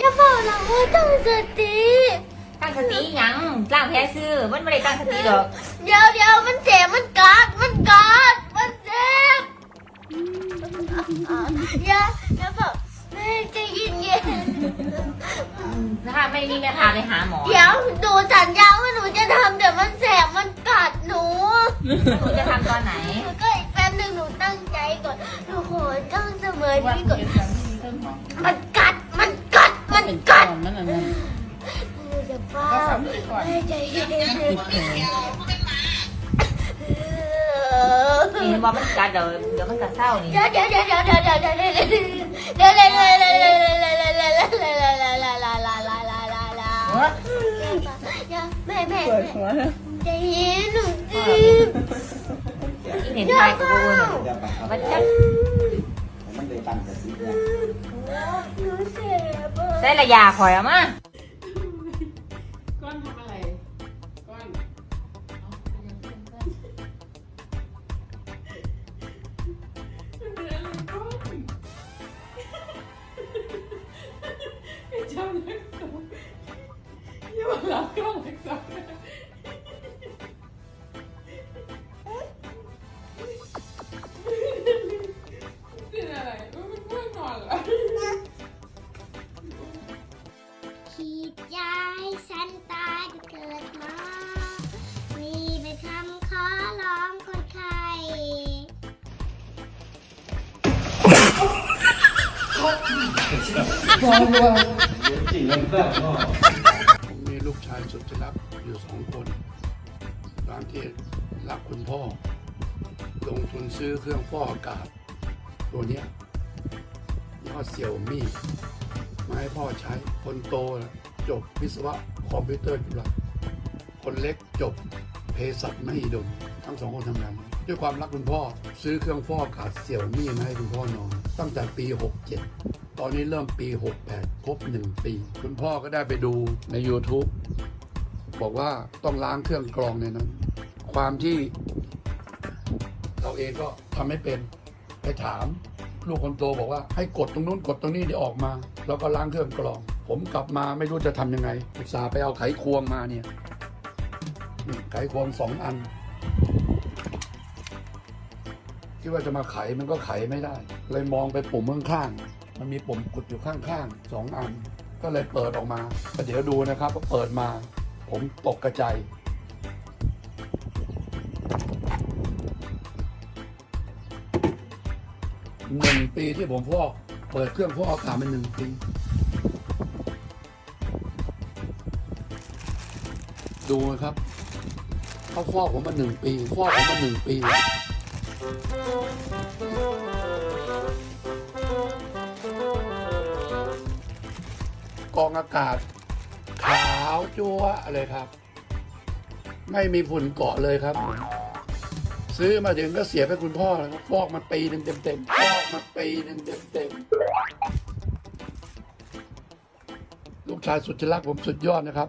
อย่าเฝ้นะราว่าต้งสติตั้งสติยังล่างแพ้ซื้อมันไม่ได้ตั้งสติดอกเดี๋ยวเดี๋ยวมันเจ็บมันกัดมันกัดมันเจ็บอย่าอย่าเฝ้าไม่จะยินเย็นถ้าไม่มีม่พาไปหาหมอเดี๋ยวหนูสัญญาว่าหนูจะทำเดี๋ยวมันแสบมันกัดหนูหนูจะทำตอนไหนก็อีกแป๊บหนึ่งหนูตั้งใจก่อนหนูขอตั้งเสมอที่ก่อนมัน Nhìn mà bánh cà đời, giờ bánh cà sao nè Mẹ mẹ mẹ Chị niềm hai của cô ơi Bánh chất Đây là già khỏe mà. วงนอนเหรอขีดยายฉันตายเกิดมา มีเป็นคำขอร้องคนไข้จริงแล้วก็ผมมีลู กชายสุดที่รักอยู่สองคนตามที่รักคุณพ่อ ลงทุนซื้อเครื่องฟอกอากาศ ตัวเนี้ยยี่อเสี่ยวมี่มาให้พ่อใช้คนโตจบวิศวะคอมพิวเตอร์จุฬาคนเล็กจบเภสัชมหิดลทั้งสองคนทำงาน ด้วยความรักคุณพ่อ ซื้อเครื่องฟอกอากาศเสี่ยวมี่มาให้คุณพ่อนอน ตั้งแต่ปี 67 ตอนนี้เริ่มปี 68 ครบ 1 ปี คุณพ่อก็ได้ไปดูใน YouTube บอกว่าต้องล้างเครื่องกรองในนั้น ความที่เราเองก็ทำไม่เป็นไปถาม ลูกคนโตบอกว่าให้กดตรงนู้นกดตรงนี้เดี๋ยวออกมา แล้วก็ล้างเครื่องกรอง ผมกลับมาไม่รู้จะทำยังไงอุตส่าห์ไปเอาไขควงมาเนี่ยไขควงสองอัน คิดว่าจะมาไขมันก็ไขไม่ได้ เลยมองไปปุ่มข้างๆมันมีปุ่มกดอยู่ข้างๆสองอัน ก็เลยเปิดออกมาเดี๋ยวดูนะครับเปิดมา ผมตกกระจายหนึ่งปีที่ผมฟอกเปิดเครื่องฟอกอากาศมาหนึ่งปีดูนะครับเขาฟอกผมมาหนึ่งปีฟอกผมมาหนึ่งปี กองอากาศ ขาวจัวเลยครับ ไม่มีฝุ่นเกาะเลยครับ ซื้อมาถึงก็เสียไปคุณพ่อแล้วครับฟอกมาปีหนึ่งเต็มๆฟอกมาปีหนึ่งเต็มๆลูกชายสุดที่รักผมสุดยอดนะครับ